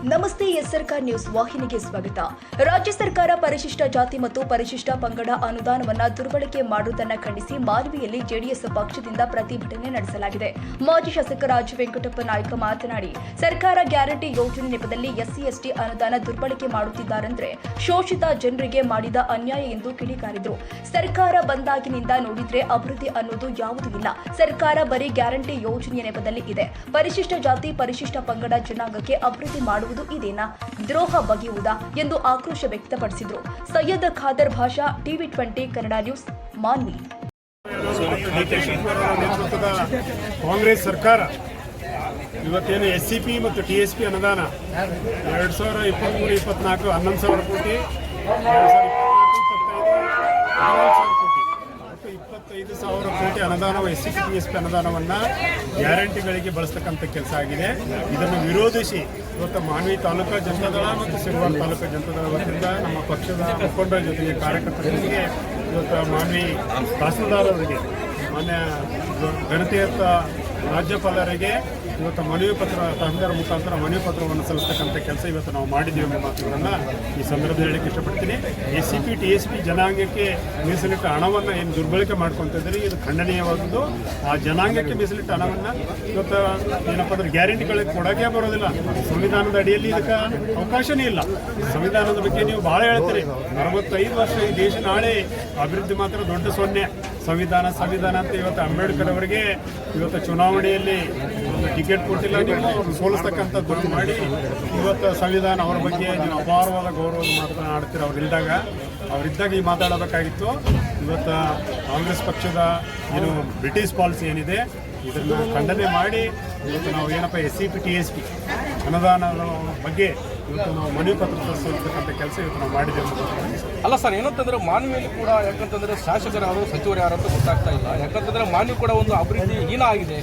Karnataka news ವಾಹಿನಿಗೆ ಸ್ವಾಗತ. ರಾಜ್ಯ ಸರ್ಕಾರ ಪರಿಶಿಷ್ಟ ಜಾತಿ ಮತ್ತು ಪರಿಶಿಷ್ಟ ಪಂಗಡ ಅನುದಾನವನ್ನ ದುರ್ಬಳಕೆ ಮಾಡುವುದನ್ನು ಖಂಡಿಸಿ ಮಾನ್ವಿಯಲ್ಲಿ ಜೆಡಿಎಸ್ ಪಕ್ಷದಿಂದ ಪ್ರತಿಭಟನೆ ನಡೆಸಲಾಗಿದೆ. ಮಾಜಿ ಶಾಸಕ ರಾಜು ವೆಂಕಟಪ್ಪ ನಾಯ್ಕ ಮಾತನಾಡಿ, ಸರ್ಕಾರ ಗ್ಯಾರಂಟಿ ಯೋಜನೆ ನೆಪದಲ್ಲಿ ಎಸ್ಸಿ, ಎಸ್ಟಿ ಅನುದಾನ ದುರ್ಬಳಕೆ ಮಾಡುತ್ತಿದ್ದಾರೆಂದ್ರೆ ಶೋಷಿತ ಜನರಿಗೆ ಮಾಡಿದ ಅನ್ಯಾಯ ಎಂದು ಕಿಡಿಕಾರಿದ್ರು. ಸರ್ಕಾರ ಬಂದಾಗಿನಿಂದ ನೋಡಿದ್ರೆ ಅಭಿವೃದ್ಧಿ ಅನ್ನೋದು ಯಾವುದೂ ಇಲ್ಲ. ಸರ್ಕಾರ ಬರೀ ಗ್ಯಾರಂಟಿ ಯೋಜನೆಯ ನೆಪದಲ್ಲಿ ಇದೆ. ಪರಿಶಿಷ್ಟ ಜಾತಿ, ಪರಿಶಿಷ್ಟ ಪಂಗಡ ಜನಾಂಗಕ್ಕೆ ಅಭಿವೃದ್ಧಿ ಮಾಡುವುದು ಇದೇನಾ ದ್ರೋಹ ಬಗೆಯುವುದಾ ಎಂದು ಆಕ್ರೋಶ ವ್ಯಕ್ತಪಡಿಸಿದರು. Syed Khader Basha, TV twenty, Kannada news, Manvi. Congress ಸರ್ಕಾರ, ಇವತ್ತೇನು ಎಸ್ ಸಿ ಪಿ ಮತ್ತು ಟಿ ಎಸ್ ಪಿ ಅನುದಾನ ಎರಡು ಸಾವಿರ ಇಪ್ಪತ್ತ್ಮೂರು ಇಪ್ಪತ್ನಾಲ್ಕು, ಹನ್ನೊಂದು ಸಾವಿರ ಕೋಟಿ ಇಪ್ಪತ್ತೈದು ಸಾವಿರ ಕೋಟಿ ಅನುದಾನ S C P S P ಅನುದಾನವನ್ನು ಗ್ಯಾರಂಟಿಗಳಿಗೆ ಬಳಸ್ತಕ್ಕಂಥ ಕೆಲಸ ಆಗಿದೆ. ಇದನ್ನು ವಿರೋಧಿಸಿ ಇವತ್ತು ಮಾನ್ವಿ ತಾಲೂಕಾ ಜನತಾದಳ ಮತ್ತು ಸಿರುವಾರ್ ತಾಲೂಕಾ ಜನತಾದಳ ವತಿಯಿಂದ ನಮ್ಮ ಪಕ್ಷದ ಮುಖಂಡರ ಜೊತೆಗೆ ಕಾರ್ಯಕರ್ತರಿಗೆ ಇವತ್ತು ಮಾನ್ವಿ ತಹಸೀಲ್ದಾರರಿಗೆ ಮಾನ್ಯ ಗಣತಿಯತ್ತ ರಾಜ್ಯಪಾಲರಿಗೆ ಇವತ್ತು ಮನವಿ ಪತ್ರ, ತಹಸೀಲ್ದಾರ್ ಮುಖಾಂತರ ಮನವಿ ಪತ್ರವನ್ನು ಸಲ್ಲಿಸ್ತಕ್ಕಂಥ ಕೆಲಸ ಇವತ್ತು ನಾವು ಮಾಡಿದ್ದೀವಿ ಎಂಬ ಮಾತುಗಳನ್ನು ಈ ಸಂದರ್ಭದಲ್ಲಿ ಹೇಳಕ್ಕೆ ಇಷ್ಟಪಡ್ತೀನಿ. S C P T S P ಜನಾಂಗಕ್ಕೆ ಮೀಸಲಿಟ್ಟ ಹಣವನ್ನು ಏನು ದುರ್ಬಳಕೆ ಮಾಡ್ಕೊತಿದ್ದಾರೆ ಇದು ಖಂಡನೀಯವಾದದ್ದು. ಆ ಜನಾಂಗಕ್ಕೆ ಮೀಸಲಿಟ್ಟ ಹಣವನ್ನು ಇವತ್ತು ಏನಪ್ಪ ಅಂದ್ರೆ ಗ್ಯಾರಂಟಿಗಳಿಗೆ ಕೊಡೋಕೆ ಬರೋದಿಲ್ಲ. ಸಂವಿಧಾನದ ಅಡಿಯಲ್ಲಿ ಇದಕ್ಕೆ ಅವಕಾಶನೇ ಇಲ್ಲ. ಸಂವಿಧಾನದ ಬಗ್ಗೆ ನೀವು ಭಾಳ ಹೇಳ್ತೀರಿ. ಅರವತ್ತೈದು ವರ್ಷ ಈ ದೇಶ ನಾಳೆ ಅಭಿವೃದ್ಧಿ ಮಾತ್ರ ದೊಡ್ಡ ಸೊನ್ನೆ. ಸಂವಿಧಾನ ಸಂವಿಧಾನ ಅಂತ ಇವತ್ತು ಅಂಬೇಡ್ಕರ್ ಅವರಿಗೆ ಇವತ್ತು ಚುನಾವಣೆಯಲ್ಲಿ ಟಿಕೆಟ್ ಕೊಟ್ಟಿಲ್ಲ, ನೀವು ಅವ್ರನ್ನ ಸೋಲಿಸ್ತಕ್ಕಂಥದ್ದು ಮಾಡಿ. ಇವತ್ತು ಸಂವಿಧಾನ ಅವರ ಬಗ್ಗೆ ನೀವು ಅಪಾರವಾದ ಗೌರವದ ಮಾತನಾಡ್ತೀರ ಅವರಿದ್ದಾಗ ಅವರಿದ್ದಾಗ ಈ ಮಾತಾಡಬೇಕಾಗಿತ್ತು. ಇವತ್ತು ಕಾಂಗ್ರೆಸ್ ಪಕ್ಷದ ಏನು ಬ್ರಿಟಿಷ್ ಪಾಲಿಸಿ ಏನಿದೆ, ಇದನ್ನು ಖಂಡನೆ ಮಾಡಿ ಇವತ್ತು ನಾವು ಏನಪ್ಪ S C P, T S P, ಅನುದಾನದ ಬಗ್ಗೆ ಇವತ್ತು ನಾವು ಮನವಿ ಪತ್ರ ತರಿಸಿರ್ತಕ್ಕಂಥ ಕೆಲಸ ಇವತ್ತು ನಾವು ಮಾಡಿದ್ದೇವೆ ಅಲ್ಲ ಸರ್, ಏನಂತಂದ್ರೆ ಮಾನ್ವಿಯಲ್ಲಿ ಕೂಡ ಯಾಕಂತಂದ್ರೆ ಶಾಸಕರು ಯಾರು ಸಚಿವರು ಯಾರು ಅಂತ ಗೊತ್ತಾಗ್ತಾ ಇಲ್ಲ. ಯಾಕಂತಂದ್ರೆ ಮಾನ್ವಿ ಕೂಡ ಒಂದು ಅಭಿವೃದ್ಧಿ ಹೀನ ಆಗಿದೆ.